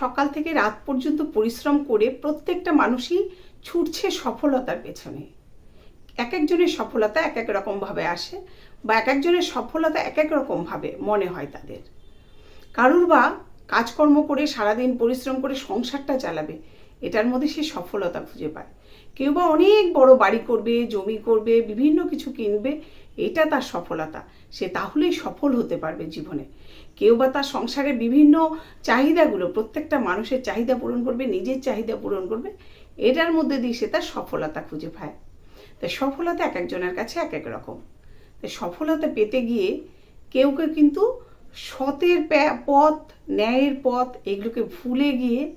সকাল থেকে রাত পর্যন্ত পরিশ্রম করে প্রত্যেকটা মানুষই ছুটছে সফলতার পেছনে। এক একজনের সফলতা এক এক রকমভাবে আসে বা এক একজনের সফলতা এক এক রকমভাবে মনে হয় তাদের। কারুর বা কাজকর্ম করে সারাদিন পরিশ্রম করে সংসারটা চালাবে, এটার মধ্যে সে সফলতা খুঁজে পায়। কেউ বা অনেক বড় বাড়ি করবে, জমি করবে, বিভিন্ন কিছু কিনবে, এটা তার সফলতা। সে তাহলেই সফল হতে পারবে জীবনে। কেউ বা তার সংসারে বিভিন্ন চাহিদাগুলো, প্রত্যেকটা মানুষের চাহিদা পূরণ করবে, নিজের চাহিদা পূরণ করবে, এটার মধ্যে দিয়ে সে তার সফলতা খুঁজে পায়। তাই সফলতা এক একজনের কাছে এক এক রকম। তাই সফলতা পেতে গিয়ে কেউ কেউ কিন্তু সতের পথ, ন্যায়ের পথ, এগুলোকে ভুলে গিয়ে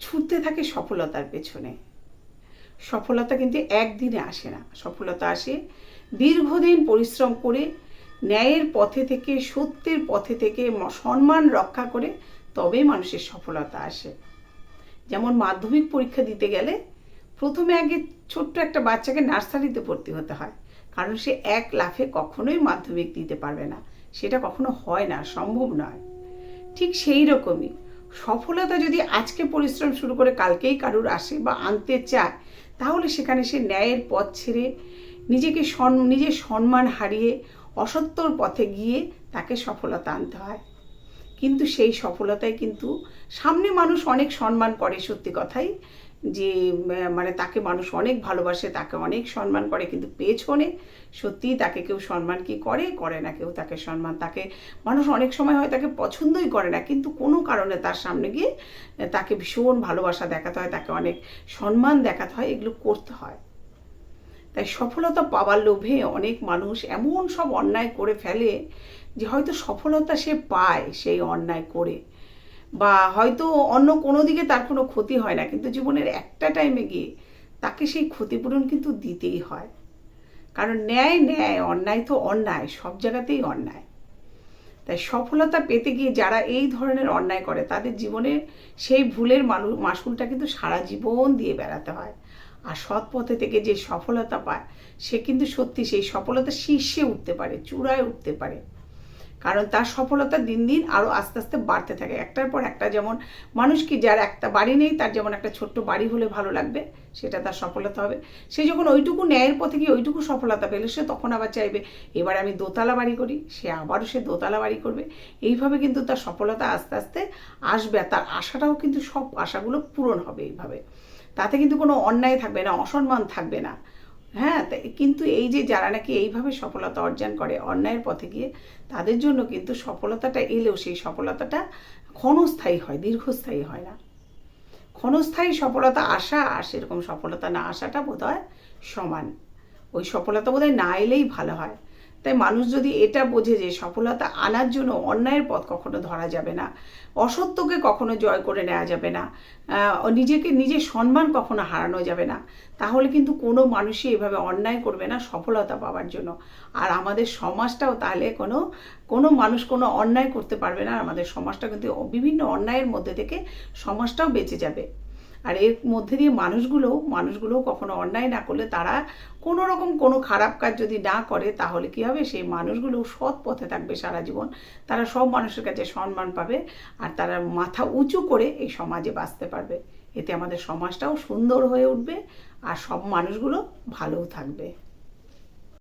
ছুটতে থাকে সফলতার পেছনে। সফলতা কিন্তু একদিনে আসে না। সফলতা আসে দীর্ঘদিন পরিশ্রম করে, ন্যায়ের পথে থেকে, সত্যের পথে থেকে সম্মান রক্ষা করে তবেই মানুষের সফলতা আসে। যেমন মাধ্যমিক পরীক্ষা দিতে গেলে প্রথমে আগে ছোট্ট একটা বাচ্চাকে নার্সারিতে ভর্তি হতে হয়, কারণ সে এক লাফে কখনোই মাধ্যমিক দিতে পারবে না। সেটা কখনো হয় না, সম্ভব নয়। ঠিক সেই রকমই সফলতা যদি আজকে পরিশ্রম শুরু করে কালকেই কারুর আসে বা আনতে চায় তাহলে সেখানে সে ন্যায়ের পথ ছেড়ে নিজেকে সন, নিজের সম্মান হারিয়ে অসত্যর পথে গিয়ে তাকে সফলতা আনতে হয়। কিন্তু সেই সফলতায় কিন্তু সামনে মানুষ অনেক সম্মান করে সত্যি কথাই। যে মানে তাকে মানুষ অনেক ভালোবাসে, তাকে অনেক সম্মান করে, কিন্তু পেছনে সত্যিই তাকে কেউ সম্মান কি করে? করে না কেউ তাকে সম্মান। তাকে মানুষ অনেক সময় হয় তাকে পছন্দই করে না, কিন্তু কোনো কারণে তার সামনে গিয়ে তাকে ভীষণ ভালোবাসা দেখাতে হয়, তাকে অনেক সম্মান দেখাতে হয়, এগুলো করতে হয়। তাই সফলতা পাওয়ার লোভে অনেক মানুষ এমন সব অন্যায় করে ফেলে যে, হয়তো সফলতা সে পায় সেই অন্যায় করে। বা হয়তো অন্য কোনো দিকে তার কোনো ক্ষতি হয় না, কিন্তু জীবনের একটা টাইমে গিয়ে তাকে সেই ক্ষতিপূরণ কিন্তু দিতেই হয়। কারণ ন্যায় ন্যায়, অন্যায় তো অন্যায়, সব জায়গাতেই অন্যায়। তাই সফলতা পেতে গিয়ে যারা এই ধরনের অন্যায় করে, তাদের জীবনে সেই ভুলের মানুষ মাসুলটা কিন্তু সারা জীবন দিয়ে বেড়াতে হয়। আর সৎ পথে থেকে যে সফলতা পায়, সে কিন্তু সত্যি সেই সফলতা শীর্ষে উঠতে পারে, চূড়ায় উঠতে পারে। কারণ তার সফলতা দিন দিন আরও আস্তে আস্তে বাড়তে থাকে। একটার পর একটা যেমন মানুষ কি যার একটা বাড়ি নেই, তার যেমন একটা ছোট্ট বাড়ি হলে ভালো লাগবে, সেটা তার সফলতা হবে। সে যখন ওইটুকু ন্যায়ের পথে গিয়ে ওইটুকু সফলতা পেলে, সে তখন আবার চাইবে, এবার আমি দোতলা বাড়ি করি, সে আবারও সে দোতলা বাড়ি করবে। এইভাবে কিন্তু তার সফলতা আস্তে আস্তে আসবে আর তার আশাটাও কিন্তু সব আশাগুলো পূরণ হবে এইভাবে। তাতে কিন্তু কোনো অন্যায় থাকবে না, অসম্মান থাকবে না। হ্যাঁ কিন্তু এই যে যারা নাকি এইভাবে সফলতা অর্জন করে অন্যায়ের পথে গিয়ে, তাদের জন্য কিন্তু সফলতাটা এলেও সেই সফলতাটা ক্ষণস্থায়ী হয়, দীর্ঘস্থায়ী হয় না। ক্ষণস্থায়ী সফলতা আসা আর সেরকম সফলতা না আসাটা বোধ হয় সমান। ওই সফলতা বোধ না এলেই ভালো হয়। তাই মানুষ যদি এটা বোঝে যে সফলতা আনার জন্য অন্যায়ের পথ কখনো ধরা যাবে না, অসত্যকে কখনো জয় করে নেওয়া যাবে না নিজেকে নিজের সম্মান কখনো হারানো যাবে না, তাহলে কিন্তু কোনো মানুষই এভাবে অন্যায় করবে না সফলতা পাওয়ার জন্য। আর আমাদের সমাজটাও তাহলে কোনো কোনো মানুষ কোনো অন্যায় করতে পারবে না আমাদের সমাজটা কিন্তু বিভিন্ন অন্যায়ের মধ্যে থেকে সমাজটাও বেঁচে যাবে। আর এর মধ্যে দিয়ে মানুষগুলো মানুষগুলো কখনো অন্যায় না করলে তারা কোনো রকম কোনো খারাপ কাজ যদি না করে, তাহলে কি হবে? সেই মানুষগুলো সৎ পথে থাকবে সারা জীবন। তারা সব মানুষের কাছে সম্মান পাবে আর তারা মাথা উঁচু করে এই সমাজে বাঁচতে পারবে। এতে আমাদের সমাজটাও সুন্দর হয়ে উঠবে আর সব মানুষগুলো ভালোও থাকবে।